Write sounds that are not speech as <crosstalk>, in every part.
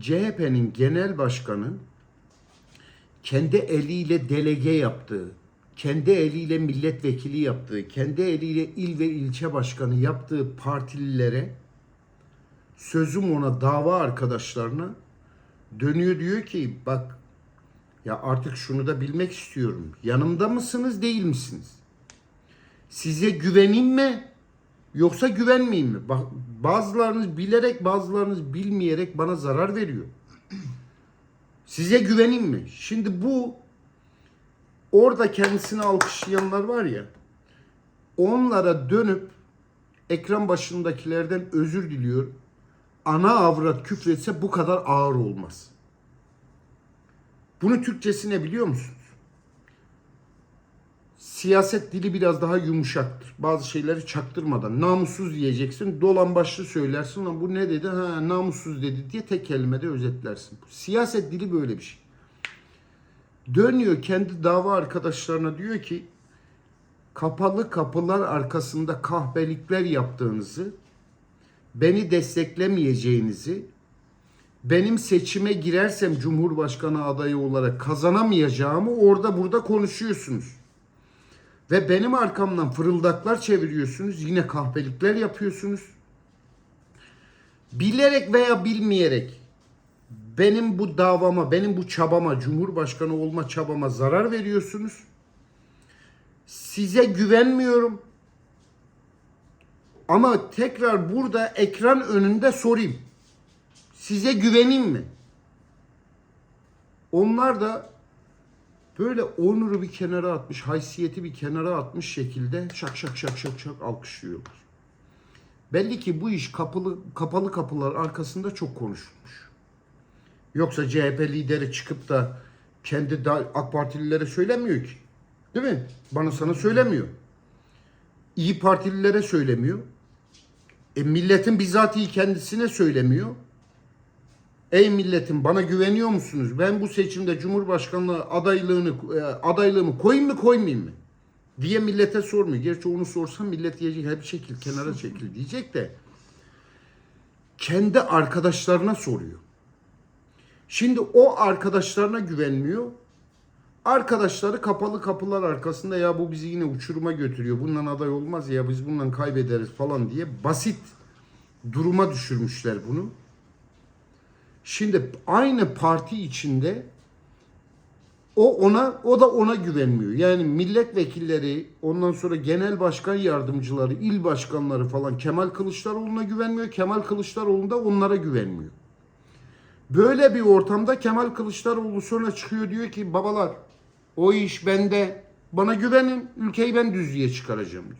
CHP'nin genel başkanı kendi eliyle delege yaptığı, kendi eliyle milletvekili yaptığı, kendi eliyle il ve ilçe başkanı yaptığı partililere sözüm ona dava arkadaşlarına dönüyor diyor ki bak ya artık şunu da bilmek istiyorum. Yanımda mısınız değil misiniz? Size güveneyim mi yoksa güvenmeyeyim mi? Bak bazılarınız bilerek bazılarınız bilmeyerek bana zarar veriyor. Size güveneyim mi? Şimdi bu orada kendisini alkışlayanlar var ya onlara dönüp ekran başındakilerden özür diliyor. Ana avrat küfretse bu kadar ağır olmaz. Bunu Türkçesine biliyor musunuz? Siyaset dili biraz daha yumuşaktır. Bazı şeyleri çaktırmadan namussuz diyeceksin. Dolan başlı söylersin ama bu ne dedi? Ha namussuz dedi diye tek kelimede özetlersin. Siyaset dili böyle bir şey. Dönüyor kendi dava arkadaşlarına diyor ki kapalı kapılar arkasında kahpelikler yaptığınızı, beni desteklemeyeceğinizi, benim seçime girersem Cumhurbaşkanı adayı olarak kazanamayacağımı orada burada konuşuyorsunuz. Ve benim arkamdan fırıldaklar çeviriyorsunuz. Yine kahpelikler yapıyorsunuz. Bilerek veya bilmeyerek benim bu davama, benim bu çabama, Cumhurbaşkanı olma çabama zarar veriyorsunuz. Size güvenmiyorum. Ama tekrar burada ekran önünde sorayım. Size güveneyim mi? Onlar da böyle onuru bir kenara atmış, haysiyeti bir kenara atmış şekilde şak şak şak şak şak alkışlıyorlar. Belli ki bu iş kapalı kapalı kapılar arkasında çok konuşulmuş. Yoksa CHP lideri çıkıp da kendi AK Partililere söylemiyor ki. Değil mi? Bana sana söylemiyor. İyi Partililere söylemiyor. E milletin bizatihi kendisine söylemiyor. Ey milletim bana güveniyor musunuz? Ben bu seçimde Cumhurbaşkanlığı adaylığını e, adaylığımı koyayım mı koymayayım mı? diye millete sormuyor. Gerçi onu sorsam millet diyecek hep çekil kenara çekil diyecek de kendi arkadaşlarına soruyor. Şimdi o arkadaşlarına güvenmiyor. Arkadaşları kapalı kapılar arkasında ya bu bizi yine uçuruma götürüyor. Bundan aday olmaz ya biz bundan kaybederiz falan diye basit duruma düşürmüşler bunu. Şimdi aynı parti içinde o ona o da ona güvenmiyor. Yani milletvekilleri, ondan sonra genel başkan yardımcıları, il başkanları falan Kemal Kılıçdaroğlu'na güvenmiyor. Kemal Kılıçdaroğlu da onlara güvenmiyor. Böyle bir ortamda Kemal Kılıçdaroğlu sonra çıkıyor diyor ki babalar o iş bende. Bana güvenin. Ülkeyi ben düzlüğe çıkaracağım diyor.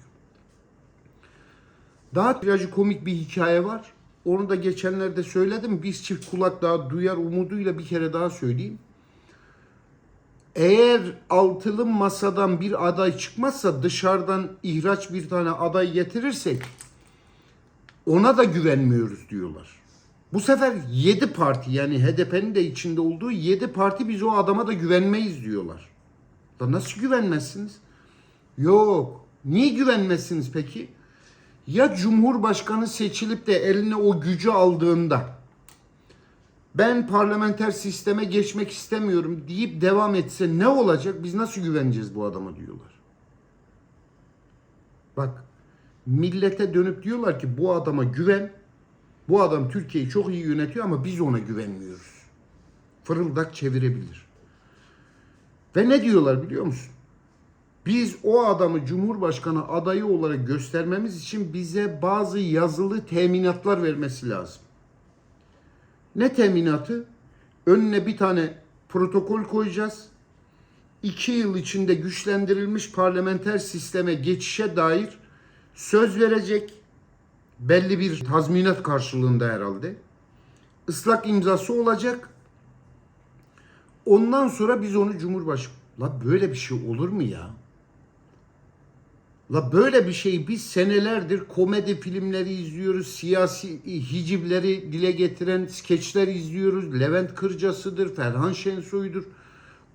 Daha trajikomik bir hikaye var. Onu da geçenlerde söyledim. Biz çift kulak daha duyar umuduyla bir kere daha söyleyeyim. Eğer altılı masadan bir aday çıkmazsa dışarıdan ihraç bir tane aday getirirsek ona da güvenmiyoruz diyorlar. Bu sefer 7 parti yani HDP'nin de içinde olduğu 7 parti biz o adama da güvenmeyiz diyorlar. Da nasıl güvenmezsiniz? Yok. Niye güvenmezsiniz peki? Ya Cumhurbaşkanı seçilip de eline o gücü aldığında ben parlamenter sisteme geçmek istemiyorum deyip devam etse ne olacak? Biz nasıl güveneceğiz bu adama diyorlar. Bak millete dönüp diyorlar ki bu adama güven. Bu adam Türkiye'yi çok iyi yönetiyor ama biz ona güvenmiyoruz. Fırıldak çevirebilir. Ve ne diyorlar biliyor musun? Biz o adamı Cumhurbaşkanı adayı olarak göstermemiz için bize bazı yazılı teminatlar vermesi lazım. Ne teminatı? Önüne bir tane protokol koyacağız. İki yıl içinde güçlendirilmiş parlamenter sisteme geçişe dair söz verecek. Belli bir tazminat karşılığında herhalde. Islak imzası olacak. Ondan sonra biz onu Cumhurbaşkanı... La böyle bir şey olur mu ya? La böyle bir şey biz senelerdir komedi filmleri izliyoruz, siyasi hicivleri dile getiren skeçler izliyoruz. Levent Kırcası'dır, Ferhan Şensoy'dur.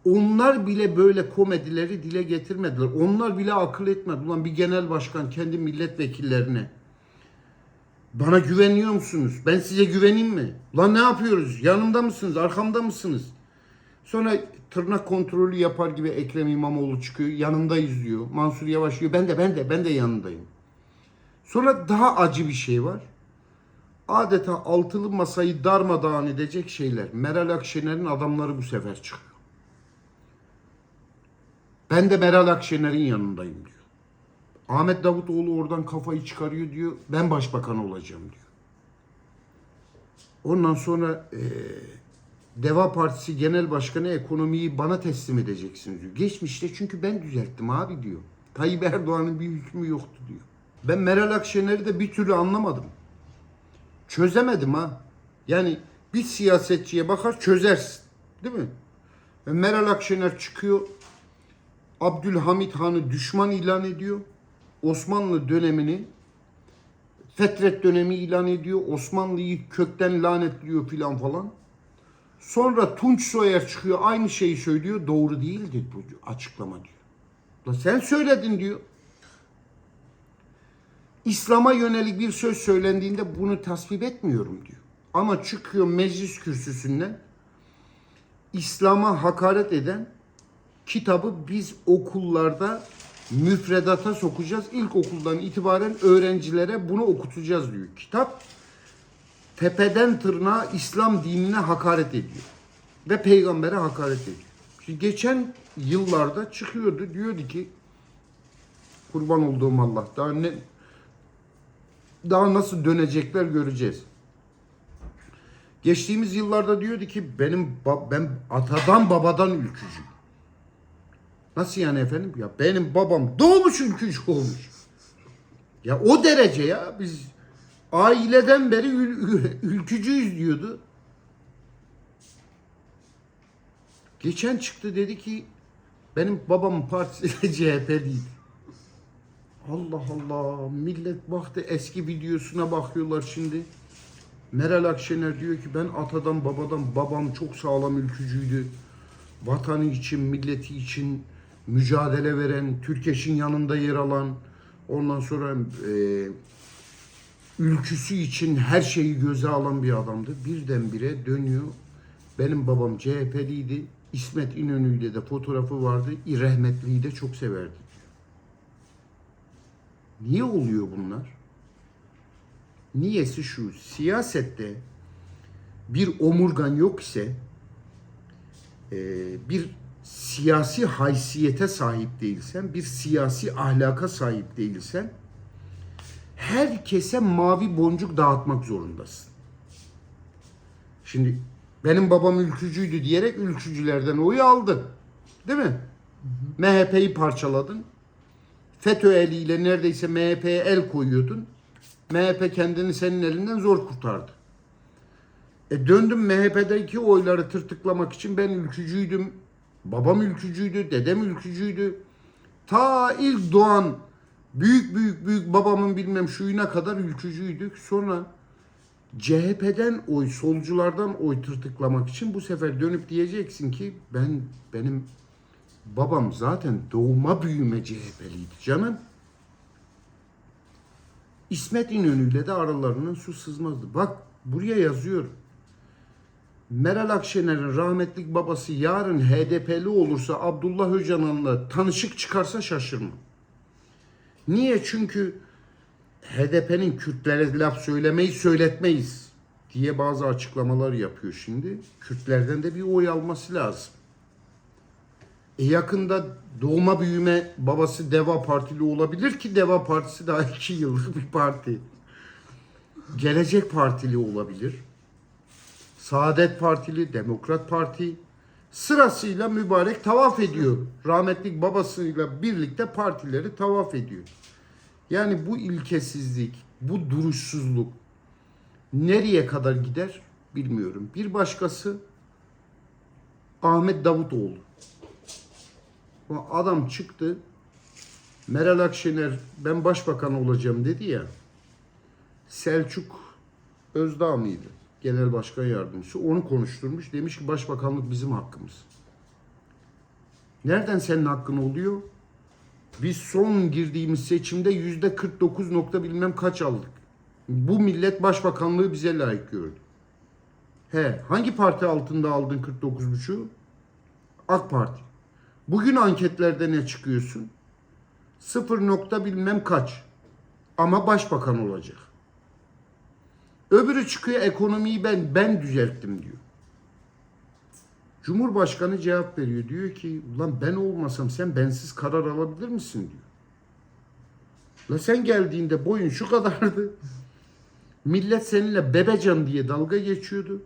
Onlar bile böyle komedileri dile getirmediler. Onlar bile akıl etmedi. Ulan bir genel başkan kendi milletvekillerine Bana güveniyor musunuz? Ben size güveneyim mi? Lan ne yapıyoruz? Yanımda mısınız? Arkamda mısınız? Sonra tırnak kontrolü yapar gibi Ekrem İmamoğlu çıkıyor. Yanındayız diyor. Mansur Yavaş diyor. Ben de ben de ben de yanındayım. Sonra daha acı bir şey var. Adeta altılı masayı darmadağın edecek şeyler. Meral Akşener'in adamları bu sefer çıkıyor. Ben de Meral Akşener'in yanındayım diyor. Ahmet Davutoğlu oradan kafayı çıkarıyor diyor. Ben başbakan olacağım diyor. Ondan sonra eee Deva Partisi Genel Başkanı ekonomiyi bana teslim edeceksiniz diyor. Geçmişte çünkü ben düzelttim abi diyor. Tayyip Erdoğan'ın bir hükmü yoktu diyor. Ben Meral Akşener'i de bir türlü anlamadım. Çözemedim ha. Yani bir siyasetçiye bakar çözersin. Değil mi? Ve Meral Akşener çıkıyor. Abdülhamit Han'ı düşman ilan ediyor. Osmanlı dönemini Fetret dönemi ilan ediyor. Osmanlı'yı kökten lanetliyor filan falan. Sonra Tunç Soyer çıkıyor aynı şeyi söylüyor. Doğru değildir bu açıklama diyor. La sen söyledin diyor. İslam'a yönelik bir söz söylendiğinde bunu tasvip etmiyorum diyor. Ama çıkıyor meclis kürsüsünden İslam'a hakaret eden kitabı biz okullarda müfredata sokacağız. İlkokuldan itibaren öğrencilere bunu okutacağız diyor. Kitap tepeden tırnağa İslam dinine hakaret ediyor. Ve peygambere hakaret ediyor. Şimdi geçen yıllarda çıkıyordu diyordu ki kurban olduğum Allah daha ne daha nasıl dönecekler göreceğiz. Geçtiğimiz yıllarda diyordu ki benim ben atadan babadan ülkücüyüm. Nasıl yani efendim? Ya benim babam doğmuş ülkücü olmuş. Ya o derece ya biz aileden beri ül- ül- ülkücüyüz diyordu. Geçen çıktı dedi ki benim babamın partisi <laughs> CHP'liydi. Allah Allah millet baktı eski videosuna bakıyorlar şimdi. Meral Akşener diyor ki ben atadan babadan babam çok sağlam ülkücüydü. Vatanı için, milleti için mücadele veren, Türkeş'in yanında yer alan, ondan sonra e, ülküsü için her şeyi göze alan bir adamdı. Birdenbire dönüyor. Benim babam CHP'liydi. İsmet İnönü'yle de fotoğrafı vardı. İrahmetli'yi de çok severdi. Niye oluyor bunlar? Niyesi şu. Siyasette bir omurgan yok ise e, bir siyasi haysiyete sahip değilsen, bir siyasi ahlaka sahip değilsen herkese mavi boncuk dağıtmak zorundasın. Şimdi benim babam ülkücüydü diyerek ülkücülerden oyu aldın. Değil mi? MHP'yi parçaladın. FETÖ eliyle neredeyse MHP'ye el koyuyordun. MHP kendini senin elinden zor kurtardı. E döndüm MHP'deki oyları tırtıklamak için ben ülkücüydüm. Babam ülkücüydü, dedem ülkücüydü. Ta ilk doğan büyük büyük büyük babamın bilmem şuyuna kadar ülkücüydük. Sonra CHP'den oy, solculardan oy tırtıklamak için bu sefer dönüp diyeceksin ki ben benim babam zaten doğma büyüme CHP'liydi canım. İsmet İnönü'yle de aralarından su sızmazdı. Bak buraya yazıyorum. Meral Akşener'in rahmetlik babası yarın HDP'li olursa Abdullah Öcalan'la tanışık çıkarsa şaşırma. Niye? Çünkü HDP'nin Kürtlere laf söylemeyi söyletmeyiz diye bazı açıklamalar yapıyor şimdi. Kürtlerden de bir oy alması lazım. E yakında doğma büyüme babası Deva Partili olabilir ki Deva Partisi daha iki yıllık bir parti. Gelecek Partili olabilir. Saadet Partili, Demokrat Parti sırasıyla mübarek tavaf ediyor. Rahmetlik babasıyla birlikte partileri tavaf ediyor. Yani bu ilkesizlik, bu duruşsuzluk nereye kadar gider bilmiyorum. Bir başkası Ahmet Davutoğlu. O adam çıktı. Meral Akşener ben başbakan olacağım dedi ya. Selçuk Özdağ mıydı? Genel Başkan Yardımcısı. Onu konuşturmuş. Demiş ki başbakanlık bizim hakkımız. Nereden senin hakkın oluyor? Biz son girdiğimiz seçimde yüzde 49 nokta bilmem kaç aldık. Bu millet başbakanlığı bize layık gördü. He, hangi parti altında aldın 49,5'u? AK Parti. Bugün anketlerde ne çıkıyorsun? Sıfır nokta bilmem kaç. Ama başbakan olacak. Öbürü çıkıyor ekonomiyi ben ben düzelttim diyor. Cumhurbaşkanı cevap veriyor. Diyor ki ulan ben olmasam sen bensiz karar alabilir misin diyor. La sen geldiğinde boyun şu kadardı. Millet seninle bebecan diye dalga geçiyordu.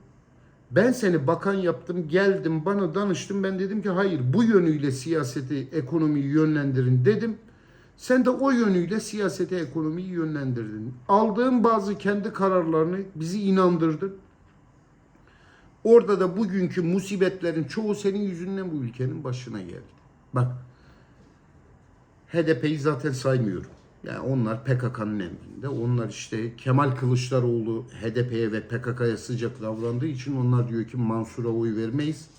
Ben seni bakan yaptım, geldim, bana danıştın. Ben dedim ki hayır bu yönüyle siyaseti, ekonomiyi yönlendirin dedim. Sen de o yönüyle siyaseti, ekonomiyi yönlendirdin. Aldığın bazı kendi kararlarını bizi inandırdın. Orada da bugünkü musibetlerin çoğu senin yüzünden bu ülkenin başına geldi. Bak HDP'yi zaten saymıyorum. Yani onlar PKK'nın emrinde. Onlar işte Kemal Kılıçdaroğlu HDP'ye ve PKK'ya sıcak davrandığı için onlar diyor ki Mansur'a oy vermeyiz.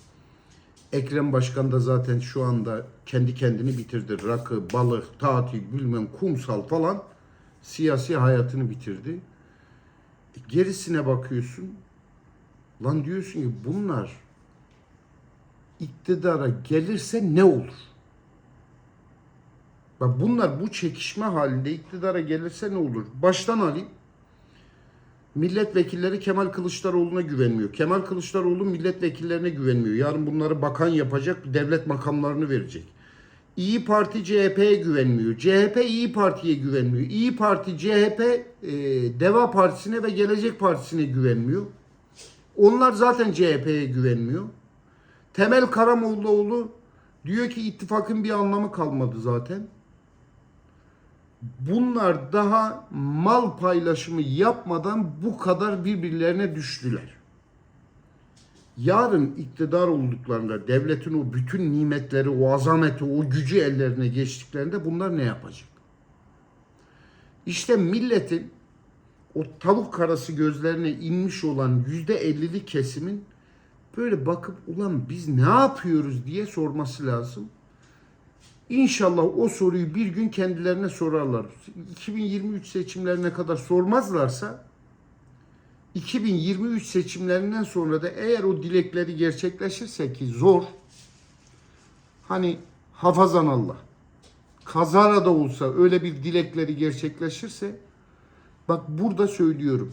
Ekrem Başkan da zaten şu anda kendi kendini bitirdi. Rakı, balık, tatil, bilmem kumsal falan siyasi hayatını bitirdi. E, Gerisine bakıyorsun. Lan diyorsun ki bunlar iktidara gelirse ne olur? Bak bunlar bu çekişme halinde iktidara gelirse ne olur? Baştan alayım. Milletvekilleri Kemal Kılıçdaroğlu'na güvenmiyor. Kemal Kılıçdaroğlu milletvekillerine güvenmiyor. Yarın bunları bakan yapacak, devlet makamlarını verecek. İyi Parti CHP'ye güvenmiyor. CHP İyi Parti'ye güvenmiyor. İyi Parti CHP e, Deva Partisi'ne ve Gelecek Partisi'ne güvenmiyor. Onlar zaten CHP'ye güvenmiyor. Temel Karamollaoğlu diyor ki ittifakın bir anlamı kalmadı zaten. Bunlar daha mal paylaşımı yapmadan bu kadar birbirlerine düştüler. Yarın iktidar olduklarında devletin o bütün nimetleri, o azameti, o gücü ellerine geçtiklerinde bunlar ne yapacak? İşte milletin o tavuk karası gözlerine inmiş olan yüzde ellilik kesimin böyle bakıp ulan biz ne yapıyoruz diye sorması lazım. İnşallah o soruyu bir gün kendilerine sorarlar. 2023 seçimlerine kadar sormazlarsa 2023 seçimlerinden sonra da eğer o dilekleri gerçekleşirse ki zor hani hafazan Allah kazara da olsa öyle bir dilekleri gerçekleşirse bak burada söylüyorum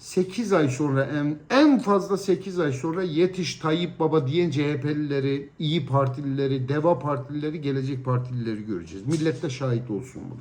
8 ay sonra en, en fazla 8 ay sonra yetiş Tayyip Baba diyen CHP'lileri, İyi Partilileri, Deva Partilileri, Gelecek Partilileri göreceğiz. Millet de şahit olsun buna.